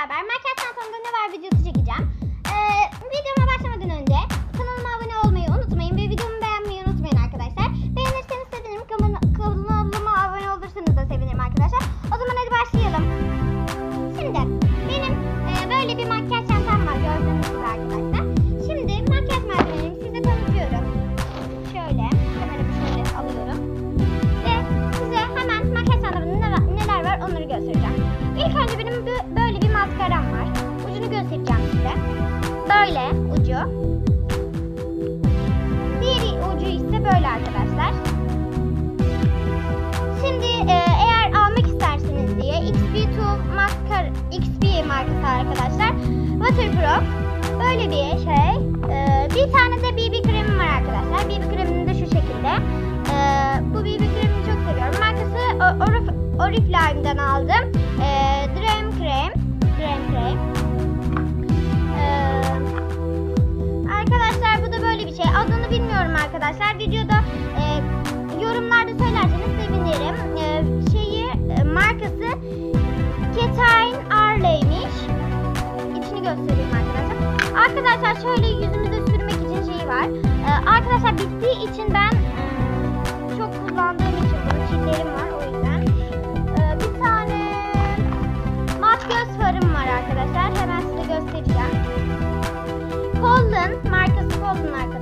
beraber makyaj çantamda ne var videosu çekeceğim. Ee, videoma başlamadan önce Böyle ucu. Diğeri ucu ise böyle arkadaşlar. Şimdi e, eğer almak isterseniz diye XP2 maskar XP markası arkadaşlar. Waterproof. Böyle bir şey. E, bir tane de BB kremim var arkadaşlar. BB kremim de şu şekilde. E, bu BB kremini çok seviyorum. Markası Orif, Oriflame'den aldım. E, arkadaşlar. Videoda e, yorumlarda söylerseniz sevinirim. E, şeyi e, markası Ketine Arley'miş. İçini göstereyim arkadaşlar. Arkadaşlar şöyle yüzümüze sürmek için şeyi var. E, arkadaşlar bittiği için ben çok kullandığım için bunu çillerim var o yüzden. E, bir tane mat göz farım var arkadaşlar. Hemen size göstereceğim. Colin markası Colin arkadaşlar.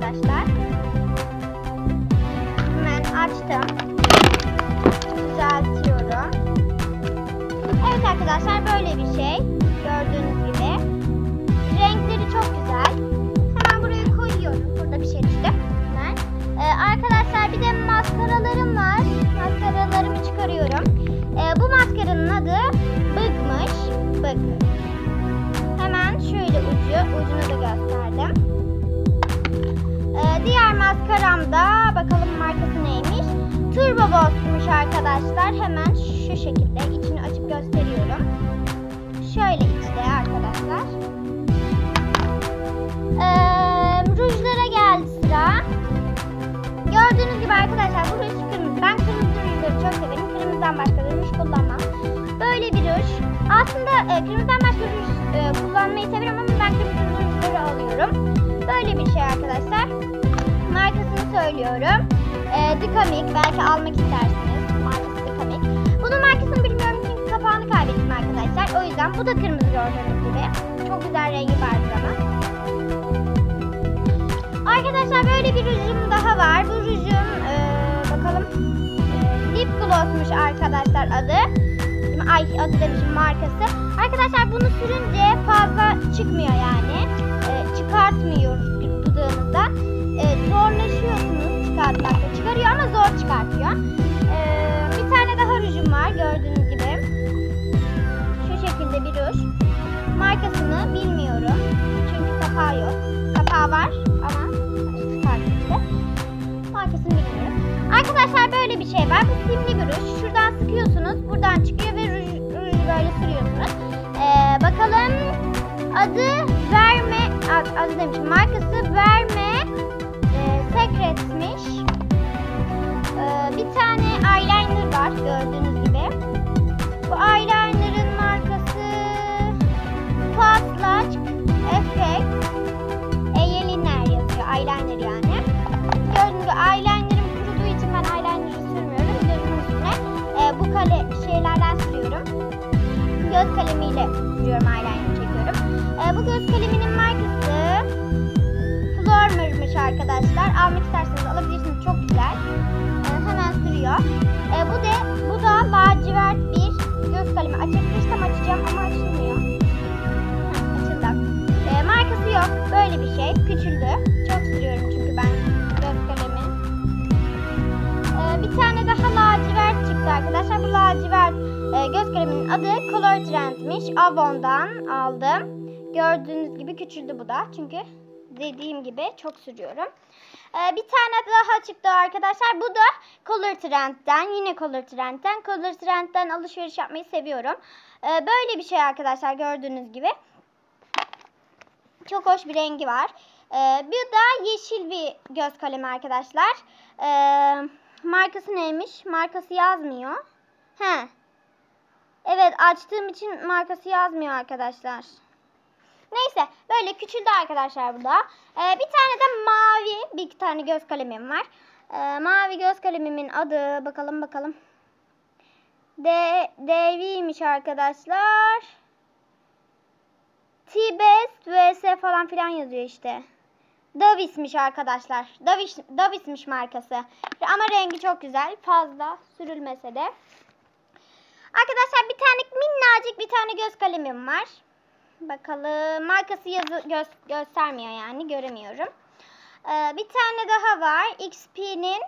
Açtım. Düzeltiyorum. Evet arkadaşlar böyle bir şey. Gördüğünüz gibi. Renkleri çok güzel. Hemen buraya koyuyorum. Burada bir şey düştü. Hemen. Ee, arkadaşlar bir de maskaralarım var. Maskaralarımı çıkarıyorum. Ee, bu maskaranın adı Bıgmış. Bıg. Hemen şöyle ucu. Ucunu da gösterdim. Ee, diğer maskaram da. Turbo Boss'muş arkadaşlar. Hemen şu şekilde içini açıp gösteriyorum. Şöyle içte arkadaşlar. Ee, rujlara geldi sıra. Gördüğünüz gibi arkadaşlar bu ruj kırmızı. Ben kırmızı rujları çok severim. Kırmızıdan başka ruj kullanmam. Böyle bir ruj. Aslında e, kırmızıdan başka ruj e, kullanmayı severim ama ben kırmızı rujları alıyorum. Böyle bir şey arkadaşlar. Markasını söylüyorum. E, Dicamic belki almak istersiniz. Markası Dicamic. Bunun markasını bilmiyorum çünkü kapağını kaybettim arkadaşlar. O yüzden bu da kırmızı gördüğünüz gibi. Çok güzel rengi vardır ama. Arkadaşlar böyle bir rujum daha var. Bu rujum e, bakalım e, lip glossmuş arkadaşlar adı. Ay adı demişim markası. Arkadaşlar bunu sürünce fazla çıkmıyor yani. Zor çıkartıyor. E, bir tane daha rujum var gördüğünüz gibi. Şu şekilde bir ruj. Markasını bilmiyorum. Çünkü kapağı yok. Kapağı var ama işte. Markasını bilmiyorum. Arkadaşlar böyle bir şey var. Bu simli bir ruj. Şuradan sıkıyorsunuz. Buradan çıkıyor ve ruj, ruju böyle sürüyorsunuz. Ee, bakalım adı Verme ad- adı demişim. Markası Verme e, Secret'miş. Bir tane eyeliner var gördüğünüz gibi. Bu eyeliner'ın markası Fast Effect Eyeliner yazıyor. Eyeliner yani. Gördüğünüz gibi eyeliner'ım kuruduğu için ben eyeliner'ı sürmüyorum. Gözümün üstüne e, bu kale şeylerden sürüyorum. Göz kalemiyle sürüyorum eyeliner çekiyorum. E, bu göz kaleminin markası Flormer'mış arkadaşlar. Almak isterseniz alabilirsiniz. Çok güzel. Sürüyor. E, bu da bu da lacivert bir göz kalemi. Açabilirsem açacağım ama açılmıyor. Açıldı. E, markası yok. Böyle bir şey. Küçüldü. Çok sürüyorum çünkü ben göz kalemi. E, bir tane daha lacivert çıktı arkadaşlar. Bu lacivert e, göz kaleminin adı Color Trend'miş. Avon'dan aldım. Gördüğünüz gibi küçüldü bu da. Çünkü dediğim gibi çok sürüyorum. E, bir tane daha çıktı arkadaşlar. Bu da Color Trend'den. Yine Color Trend'den. Color Trend'den alışveriş yapmayı seviyorum. E, böyle bir şey arkadaşlar gördüğünüz gibi. Çok hoş bir rengi var. Ee, bir da yeşil bir göz kalemi arkadaşlar. Ee, markası neymiş? Markası yazmıyor. He. Evet açtığım için markası yazmıyor arkadaşlar. Neyse böyle küçüldü arkadaşlar bu da. Ee, bir tane de mavi bir tane göz kalemim var. Ee, mavi göz kalemimin adı bakalım bakalım. Devi'ymiş arkadaşlar. T-Best vs falan filan yazıyor işte. Davis'miş arkadaşlar. Davis, Davis'miş markası. Ama rengi çok güzel. Fazla sürülmese de. Arkadaşlar bir tane minnacık bir tane göz kalemim var. Bakalım. Markası yazı gö göstermiyor yani. Göremiyorum. Ee, bir tane daha var. XP'nin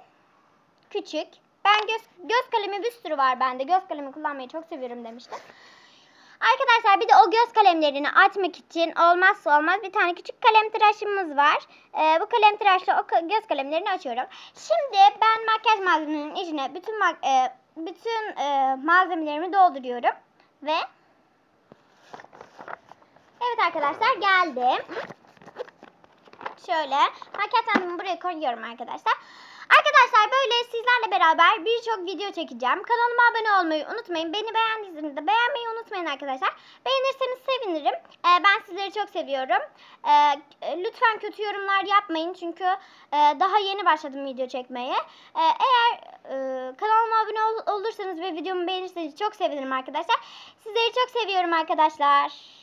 küçük. Ben göz, göz kalemi bir sürü var bende. Göz kalemi kullanmayı çok seviyorum demiştim. Arkadaşlar bir de o göz kalemlerini açmak için olmazsa olmaz bir tane küçük kalem tıraşımız var. Ee, bu kalem tıraşla o göz kalemlerini açıyorum. Şimdi ben makyaj malzemelerinin içine bütün e, bütün e, malzemelerimi dolduruyorum ve Evet arkadaşlar geldim. Şöyle makyaj malzememi buraya koyuyorum arkadaşlar. Arkadaşlar böyle sizlerle beraber birçok video çekeceğim. Kanalıma abone olmayı unutmayın. Beni beğendiyseniz de beğenmeyi unutmayın arkadaşlar. Beğenirseniz sevinirim. Ee, ben sizleri çok seviyorum. Ee, lütfen kötü yorumlar yapmayın. Çünkü e, daha yeni başladım video çekmeye. Ee, eğer e, kanalıma abone ol- olursanız ve videomu beğenirseniz çok sevinirim arkadaşlar. Sizleri çok seviyorum arkadaşlar.